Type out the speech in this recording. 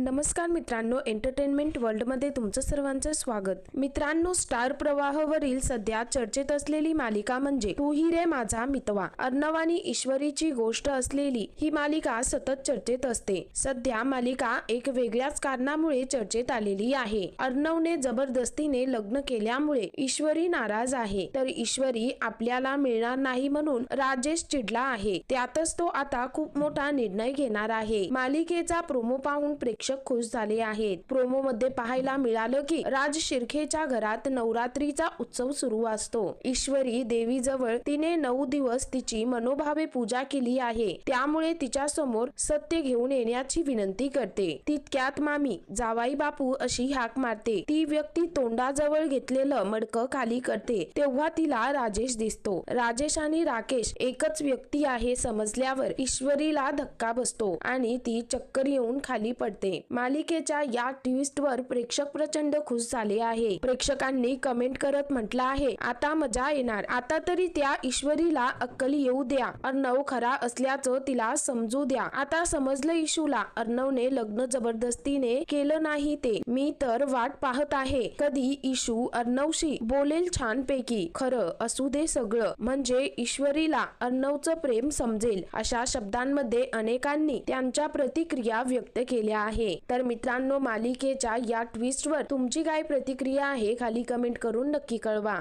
नमस्कार मित्रांनो एंटरटेनमेंट वर्ल्डमध्ये तुमचं सर्वांचं स्वागत. मित्रांनो स्टार प्रवाहवरील सध्या चर्चेत असलेली मालिका म्हणजे तू ही रे माझा मितवा. अर्णव आणि ईश्वरीची गोष्ट असलेली ही मालिका सतत चर्चेत असते. सध्या मालिका एक वेगळ्याच कारणामुळे चर्चेत आलेली आहे. अर्णवने जबरदस्तीने लग्न केल्यामुळे ईश्वरी नाराज आहे. तर ईश्वरी आपल्याला मिळणार नाही म्हणून राजेश चिडला आहे. त्यातच तो आता खूप मोठा निर्णय घेणार आहे. मालिकेचा प्रोमो पाहून प्रेक्षक खुश झाले आहेत. प्रोमो मध्ये पाहायला मिळालं की राज शिरखेच्या घरात नवरात्रीचा उत्सव सुरू असतो. ईश्वरी देवी जवळ तिने नऊ दिवस तिची मनोभावे पूजा केली आहे. त्यामुळे तिच्या समोर सत्य घेऊन येण्याची विनंती करते. तितक्यात मामी जावाई बापू अशी हाक मारते. ती व्यक्ती तोंडाजवळ घेतलेलं मडकं खाली करते. तेव्हा तिला राजेश दिसतो. राजेश आणि राकेश एकच व्यक्ती आहे समजल्यावर ईश्वरीला धक्का बसतो आणि ती चक्कर येऊन खाली पडते. मालिकेच्या या ट्विस्टवर प्रेक्षक प्रचंड खुश झाले आहे. प्रेक्षकांनी कमेंट करत म्हटलं आहे आता मजा येणार. आता तरी त्या ईश्वरीला अक्कल येऊ द्या. अर्णव खरा असल्याचं तिला समजू द्या. आता समजलं इशूला अर्णवने लग्न जबरदस्तीने केलं नाही ते. मी तर वाट पाहत आहे. कधी इशू अर्णवशी बोलेल छान पैकी खरं असू दे सगळं. म्हणजे ईश्वरीला अर्णवचं प्रेम समजेल. अशा शब्दांमध्ये अनेकांनी त्यांच्या प्रतिक्रिया व्यक्त केल्या आहे. तर मित्रांनो मालिकेच्या या ट्विस्टवर तुमची काय प्रतिक्रिया आहे खाली कमेंट करून नक्की कळवा.